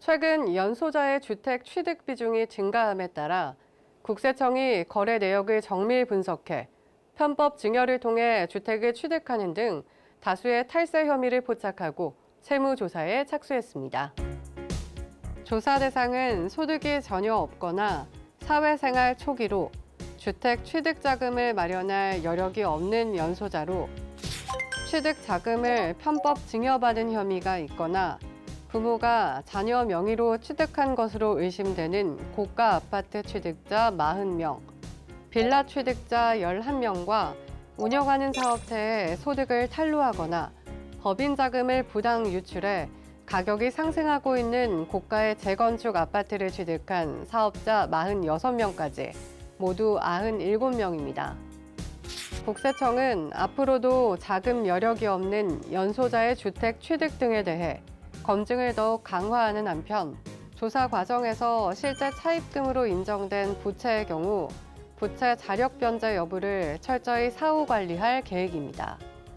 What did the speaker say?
최근 연소자의 주택 취득 비중이 증가함에 따라 국세청이 거래 내역을 정밀 분석해 편법 증여를 통해 주택을 취득하는 등 다수의 탈세 혐의를 포착하고 세무조사에 착수했습니다. 조사 대상은 소득이 전혀 없거나 사회생활 초기로 주택 취득 자금을 마련할 여력이 없는 연소자로 취득 자금을 편법 증여받은 혐의가 있거나 부모가 자녀 명의로 취득한 것으로 의심되는 고가 아파트 취득자 40명, 빌라 취득자 11명과 운영하는 사업체에 소득을 탄로하거나 법인 자금을 부당 유출해 가격이 상승하고 있는 고가의 재건축 아파트를 취득한 사업자 46명까지 모두 97명입니다. 국세청은 앞으로도 자금 여력이 없는 연소자의 주택 취득 등에 대해 검증을 더욱 강화하는 한편 조사 과정에서 실제 차입금으로 인정된 부채의 경우 부채 자력 변제 여부를 철저히 사후 관리할 계획입니다.